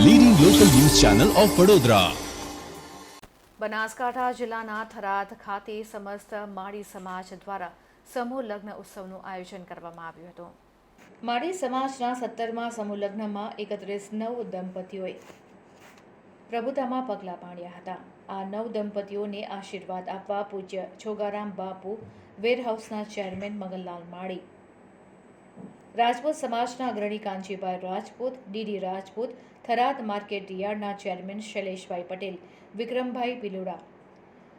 Channel of Vadodara Banaskantha જિલ્લાના થરાદ ખાતે સમસ્ત માળી સમાજ દ્વારા સમૂહ લગ્ન ઉત્સવનું આયોજન કરવામાં આવ્યું હતું. માળી સમાજના સત્તરમાં સમૂહ લગ્નમાં એકત્રીસ નવ દંપતીઓએ પ્રભુતામાં પગલાં પાડ્યા હતા. આ નવ દંપતીઓને આશીર્વાદ આપવા પૂજ્ય છોગારામ બાપુ વેરહાઉસના ચેરમેન મગનલાલ માળી રાજપૂત સમાજના અગ્રણી કાંજીભાઈ રાજપૂત, ડીડી રાજપૂત, થરાદ માર્કેટ યાર્ડના ચેરમેન શૈલેષભાઈ પટેલ, વિક્રમભાઈ પિલોડા,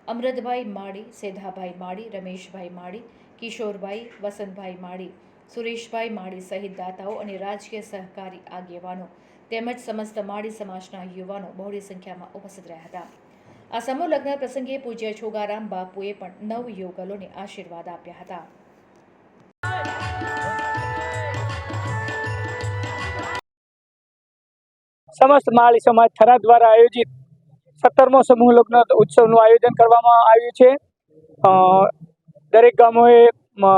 અમૃતભાઈ માળી, સેધાભાઈ માળી, રમેશભાઈ માળી, કિશોરભાઈ, વસંતભાઈ માળી, સુરેશભાઈ માળી સહિત દાતાઓ અને રાજકીય સહકારી આગેવાનો તેમજ સમસ્ત માળી સમાજના યુવાનો બહોળી સંખ્યામાં ઉપસ્થિત રહ્યા હતા. આ સમૂહ લગ્ન પ્રસંગે પૂજ્ય છોગારામ બાપુએ પણ નવ યુગલોને આશીર્વાદ આપ્યા હતા. સમસ્ત માળી સમાજ થરા દ્વારા આયોજિત સત્તરમો સમૂહ લગ્ન ઉત્સવનું આયોજન કરવામાં આવ્યું છે. દરેક ગામોએ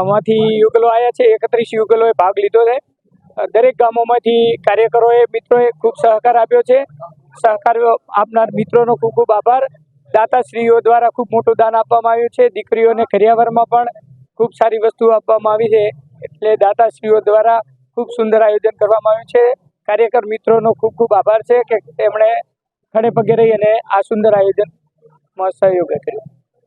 માંથી યુગલો આવ્યા છે. એકત્રીસ યુગલોએ ભાગ લીધો છે. દરેક ગામોમાંથી કાર્યકરોએ, મિત્રોએ ખૂબ સહકાર આપ્યો છે. સહકાર આપનાર મિત્રોનો ખૂબ ખૂબ આભાર. દાતાશ્રીઓ દ્વારા ખૂબ મોટું દાન આપવામાં આવ્યું છે. દીકરીઓને કરિયાવરમાં પણ ખૂબ સારી વસ્તુ આપવામાં આવી છે. એટલે દાતાશ્રીઓ દ્વારા ખૂબ સુંદર આયોજન કરવામાં આવ્યું છે. કાર્યકર મિત્રોનો ખૂબ ખૂબ આભાર છે કે તેમણે ખડે પગે રહી અને આ સુંદર આયોજનમાં સહયોગ કર્યો.